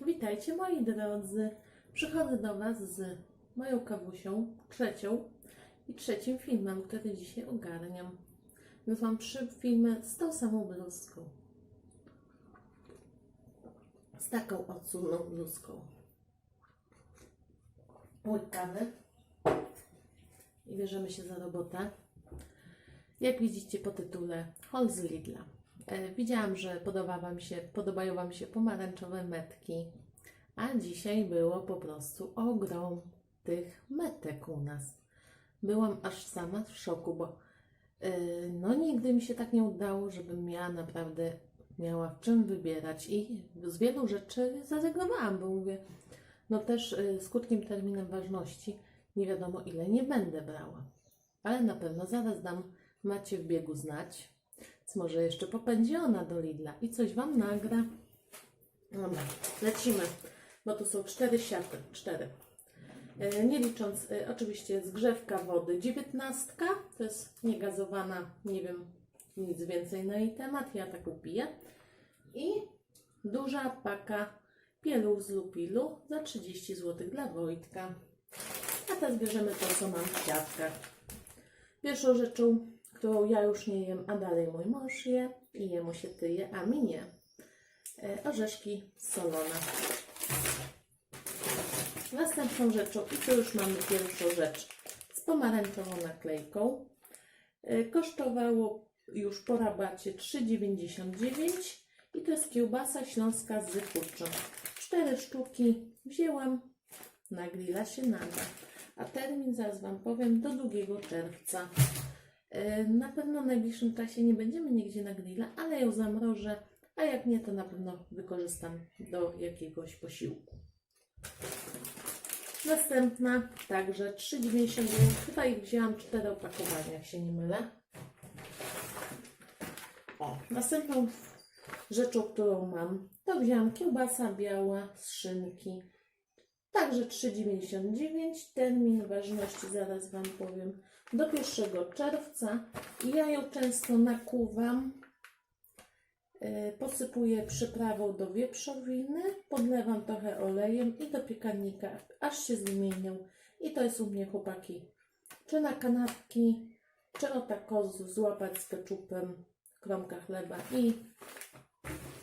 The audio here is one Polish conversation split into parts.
Witajcie moi drodzy. Przychodzę do Was z moją kawusią, trzecią i trzecim filmem, który dzisiaj ogarniam. Więc trzy filmy z tą samą bluzką. Z taką odsłonną bluzką. Łyk kawy. I bierzemy się za robotę. Jak widzicie po tytule Haul z Lidla. E, Widziałam, że podoba wam się, podobają Wam się pomarańczowe metki, a dzisiaj było po prostu ogrom tych metek u nas. Byłam aż sama w szoku, bo e, no nigdy mi się tak nie udało, żebym miała naprawdę miała w czym wybierać i z wielu rzeczy zrezygnowałam, bo mówię, no też e, z krótkim terminem ważności nie wiadomo ile nie będę brała. Ale na pewno zaraz dam macie w biegu znać. Więc może jeszcze popędzi ona do Lidla i coś Wam nagra. Dobra, lecimy, bo tu są cztery siaty, cztery. E, Nie licząc e, oczywiście zgrzewka wody dziewiętnastka, to jest niegazowana, nie wiem nic więcej na jej temat, ja tak upiję. I duża paka pieluch z lupilu za 30 zł dla Wojtka. A teraz bierzemy to, co mam w siatkach. Pierwszą rzeczą, którą ja już nie jem, a dalej mój mąż je i jemu się tyje, a mi nie. E, orzeszki solone. Następną rzeczą, i tu już mamy pierwszą rzecz, z pomarańczową naklejką. E, kosztowało już po rabacie 3,99 i to jest kiełbasa śląska z kurczą. Cztery sztuki wzięłam, na grilla się nada. A termin zaraz Wam powiem do 2 czerwca. E, Na pewno w najbliższym czasie nie będziemy nigdzie na grilla, ale ją zamrożę, a jak nie, to na pewno wykorzystam do jakiegoś posiłku. Następna także 3,99. Chyba ich wzięłam 4 opakowania, jak się nie mylę. O, następną rzeczą, którą mam, to wzięłam kiełbasa biała z szynki. Także 3,99. Termin ważności zaraz Wam powiem do 1 czerwca. Ja ją często nakuwam. Yy, Posypuję przyprawą do wieprzowiny, podlewam trochę olejem i do piekarnika, aż się zmienią. I to jest u mnie chłopaki, czy na kanapki, czy o tak kozu złapać z keczupem, kromka chleba i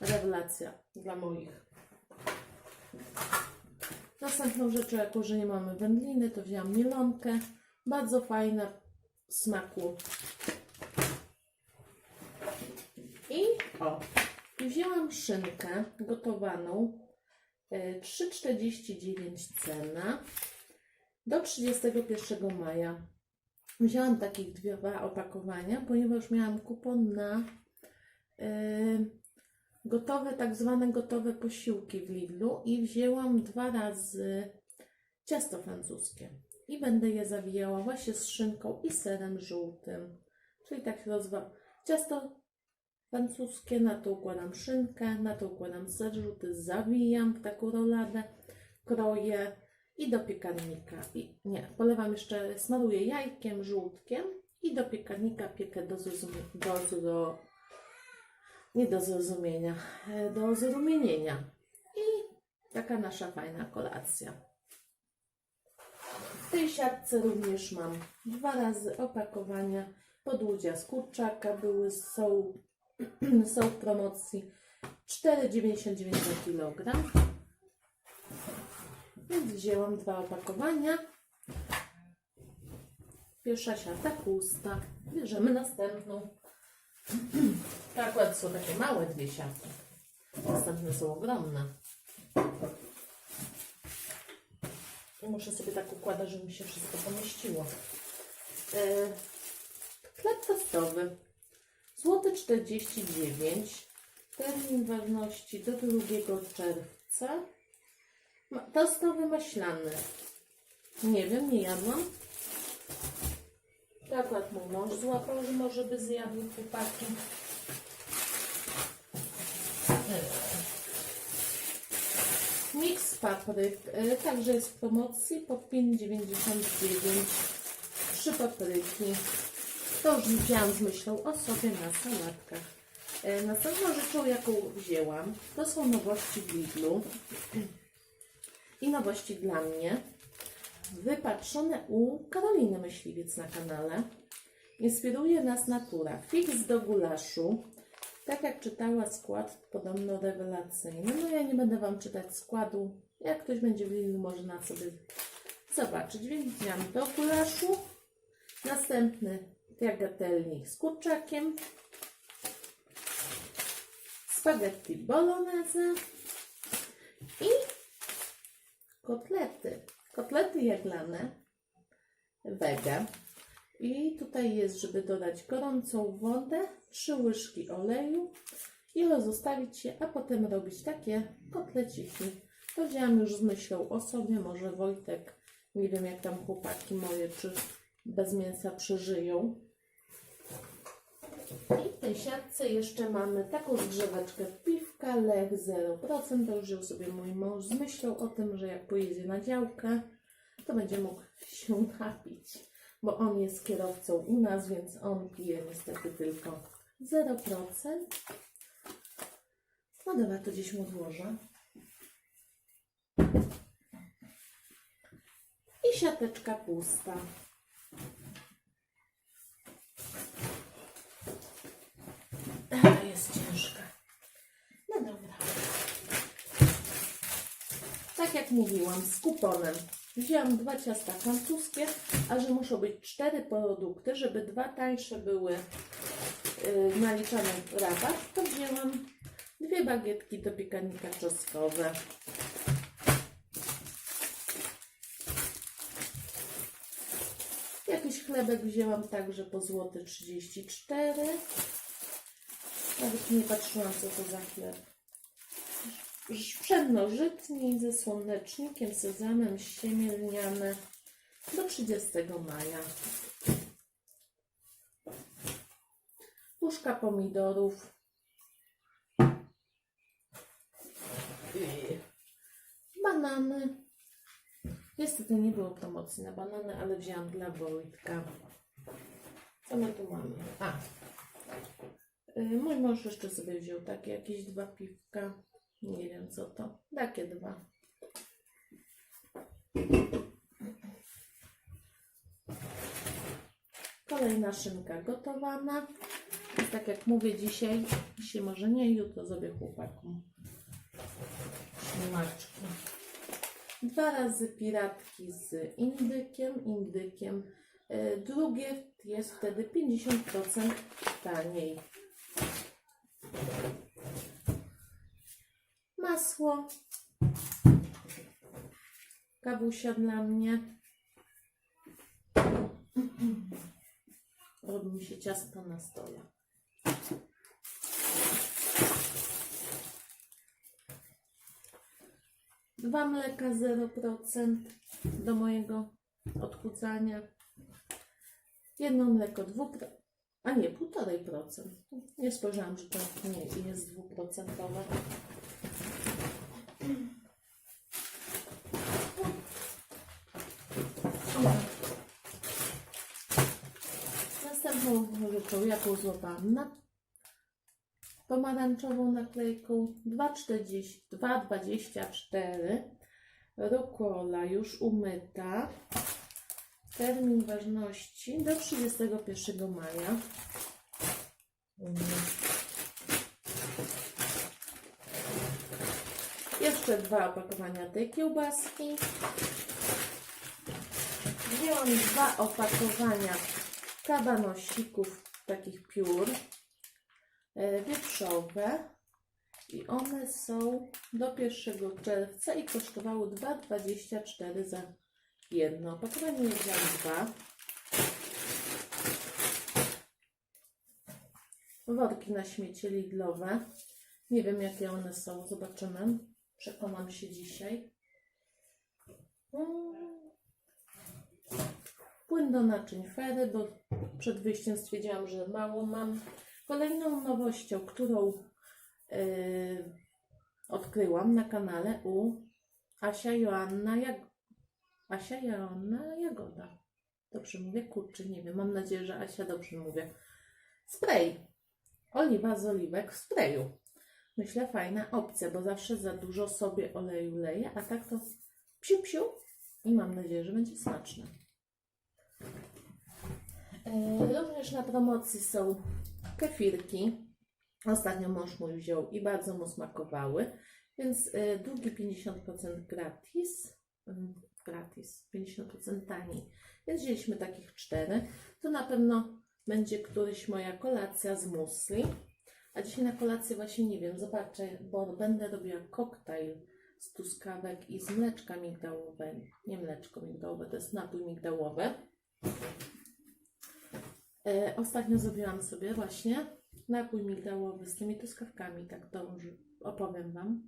rewelacja dla moich. Następną rzeczą, jako że nie mamy wędliny, to wzięłam mielonkę. Bardzo fajna w smaku. I o, wzięłam szynkę gotowaną. e, 3,49 cena do 31 maja. Wzięłam takich dwa opakowania, ponieważ miałam kupon na e, gotowe, tak zwane gotowe posiłki w Lidlu i wzięłam dwa razy ciasto francuskie. I będę je zawijała właśnie z szynką i serem żółtym. Czyli tak się nazywa ciasto francuskie, na to układam szynkę, na to układam ser żółty, zawijam w taką roladę, kroję i do piekarnika. I nie, polewam jeszcze, smaruję jajkiem, żółtkiem i do piekarnika piekę do, do, do nie do zrozumienia, e, do zrumienienia. I taka nasza fajna kolacja. W tej siatce również mam dwa razy opakowania podłudzia z kurczaka, były, są, są w promocji 4,99 za kilogram. Więc wzięłam dwa opakowania. Pierwsza siata pusta. Bierzemy następną. To akurat są takie małe dwie siatki. Następne są ogromne. Muszę sobie tak układać, żeby mi się wszystko pomieściło. E, chleb tostowy. Złoty 49. Termin ważności do 2 czerwca. Ma- maślany. Nie wiem, nie jadłam. To akurat mój mąż złapał, że może by zjadł chłopaki. Papryk e, także jest w promocji po 5,99. Trzy papryki. To już wzięłam z myślą o sobie na sałatkach. E, Następną rzeczą, jaką wzięłam, to są nowości w Lidlu. I nowości dla mnie. Wypatrzone u Karoliny Myśliwiec na kanale. Inspiruje nas natura. Fix do gulaszu. Tak jak czytała skład, podobno rewelacyjny. No ja nie będę Wam czytać składu. Jak ktoś będzie w Lidlu, może na sobie zobaczyć. Więc wziąłem do gulaszu. Następny tagliatelle z kurczakiem. Spaghetti bolognese i kotlety. Kotlety jaglane wege. I tutaj jest, żeby dodać gorącą wodę, 3 łyżki oleju i rozstawić się, a potem robić takie kotleciki. To wzięłam już z myślą o sobie, może Wojtek, nie wiem jak tam chłopaki moje, czy bez mięsa przeżyją. I w tej siatce jeszcze mamy taką zgrzeweczkę piwka, lech 0%. To już wziął sobie mój mąż z myślą o tym, że jak pojedzie na działkę, to będzie mógł się napić. Bo on jest kierowcą u nas, więc on pije niestety tylko 0%. No dobra, to gdzieś mu odłożę. I siateczka pusta. Jest ciężka. No dobra. Tak jak mówiłam, z kuponem. Wzięłam dwa ciasta francuskie, a że muszą być cztery produkty, żeby dwa tańsze były yy, naliczane rabat, to wzięłam dwie bagietki do piekarnika czosnkowe. Chlebek wzięłam także po złoty 34. Nawet nie patrzyłam, co to za chleb. Pszennożytni ze słonecznikiem, sezamem, siemię lniane do 30 maja. Puszka pomidorów. Banany. Niestety nie było promocji na banany, ale wzięłam dla Wojtka. Co my tu mamy? A, Y, Mój mąż jeszcze sobie wziął takie jakieś dwa piwka. Nie wiem co to. Takie dwa. Kolejna szynka gotowana. I tak jak mówię dzisiaj, dzisiaj może nie, jutro zrobię chłopakom ślimaczki. Dwa razy piratki z indykiem. Indykiem. Y, Drugie jest wtedy 50% taniej. Masło. Kawusia dla mnie. Robi mi się ciasto na stole. Dwa mleka 0% do mojego odchudzania. Jedno mleko 2%. A nie, 1,5%. Nie spojrzałam, że to nie jest dwuprocentowe. Następną rzeczą, jaką złapałam na pomarańczową naklejką 2,40 2,24 rukola już umyta. Termin ważności do 31 maja. Jeszcze dwa opakowania tej kiełbaski. Wzięłam dwa opakowania kabanosików takich piór wieprzowe i one są do 1 czerwca i kosztowały 2,24 za jedno opakowanie. Ja wziąłam dwa. Worki na śmiecie Lidlowe. Nie wiem jakie one są, zobaczymy. Przekonam się dzisiaj. Płyn do naczyń Fery, bo przed wyjściem stwierdziłam, że mało mam. Kolejną nowością, którą yy, odkryłam na kanale u Asia Joanna Jak... Asia Joanna Jagoda. Dobrze mówię? Kurczę, nie wiem. Mam nadzieję, że Asia dobrze mówię. Spray oliwa z oliwek w sprayu. Myślę, fajna opcja, bo zawsze za dużo sobie oleju leję, a tak to psiu psiu i mam nadzieję, że będzie smaczne. E, Również na promocji są kefirki. Ostatnio mąż mój wziął i bardzo mu smakowały, więc e, drugi 50% gratis. Mm, Gratis, 50% taniej. Więc wzięliśmy takich cztery. To na pewno będzie któryś moja kolacja z musli. A dzisiaj na kolację właśnie nie wiem, zobaczę, bo będę robiła koktajl z truskawek i z mleczka migdałowego. Nie mleczko migdałowe, to jest napój migdałowy. E, ostatnio zrobiłam sobie właśnie napój migdałowy z tymi truskawkami, tak to już opowiem Wam.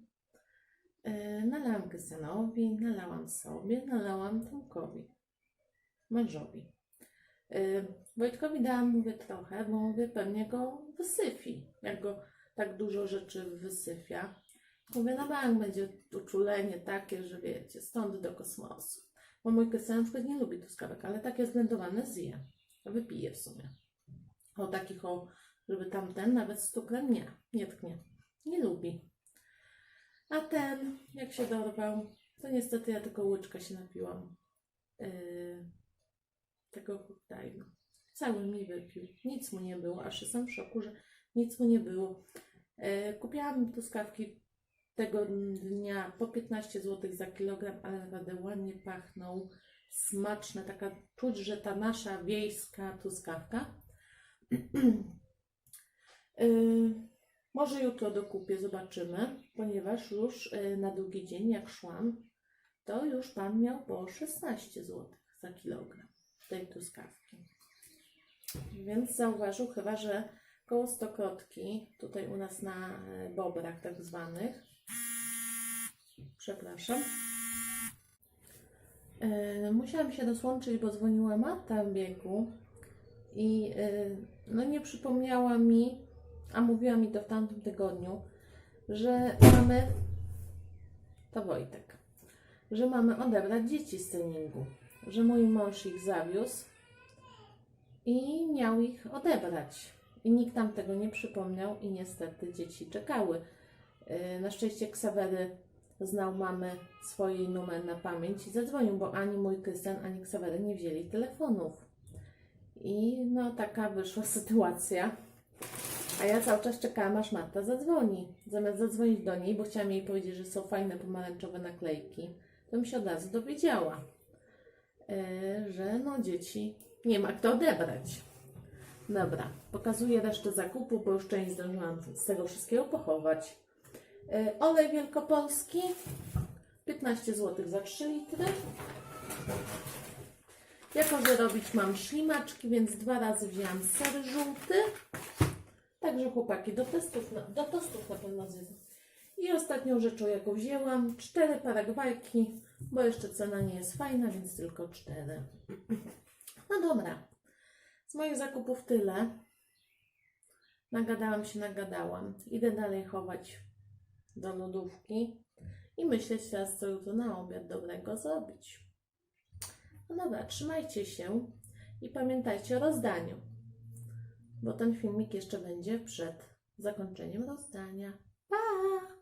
E, nalałam Krystianowi, nalałam sobie, nalałam Tomkowi, mężowi. E, Wojtkowi dałam, mówię, trochę, bo mówię, pewnie go wysyfi, jak go tak dużo rzeczy wysyfia. Mówię, na bank będzie uczulenie takie, że wiecie, stąd do kosmosu. Bo mój Krystian na przykład nie lubi truskawek, ale takie zblendowane zje. Wypije w sumie. O takich o, żeby tamten nawet z cukrem nie, nie tknie. Nie lubi. A ten, jak się dorwał, to niestety ja tylko łyczka się napiłam yy, tego koktajlu. Cały mi wypił. Nic mu nie było, aż jestem w szoku, że nic mu nie było. Yy, kupiłam truskawki tego dnia po 15 zł za kilogram, ale naprawdę ładnie pachną. Smaczne, taka czuć, że ta nasza wiejska truskawka. Yy, może jutro dokupię, zobaczymy, ponieważ już yy, na drugi dzień, jak szłam, to już pan miał po 16 zł za kilogram tej truskawki. Więc zauważył chyba, że koło stokrotki, tutaj u nas na e, bobrach tak zwanych, przepraszam, e, musiałam się rozłączyć, bo dzwoniła Marta w biegu i e, no nie przypomniała mi, a mówiła mi to w tamtym tygodniu, że mamy, to Wojtek, że mamy odebrać dzieci z treningu, że mój mąż ich zawiózł i miał ich odebrać. I nikt tam tego nie przypomniał i niestety dzieci czekały. Yy, Na szczęście Ksawery znał mamy swój numer na pamięć i zadzwonił, bo ani mój Krystian, ani Ksawery nie wzięli telefonów. I no taka wyszła sytuacja. A ja cały czas czekałam, aż Marta zadzwoni. Zamiast zadzwonić do niej, bo chciałam jej powiedzieć, że są fajne pomarańczowe naklejki, to mi się od razu dowiedziała, e, że no dzieci nie ma kto odebrać. Dobra, pokazuję resztę zakupu, bo już część zdążyłam z tego wszystkiego pochować. E, Olej wielkopolski 15 zł za 3 litry. Jako, że robić mam ślimaczki, więc dwa razy wzięłam ser żółty. Także chłopaki do testów, na, do tostów na pewno zjedzą. I ostatnią rzeczą, jaką wzięłam, cztery paragwajki, bo jeszcze cena nie jest fajna, więc tylko cztery. No dobra. Z moich zakupów tyle. Nagadałam się, nagadałam. Idę dalej chować do lodówki i myśleć teraz, co jutro na obiad dobrego zrobić. No dobra, trzymajcie się i pamiętajcie o rozdaniu, bo ten filmik jeszcze będzie przed zakończeniem rozdania. Pa!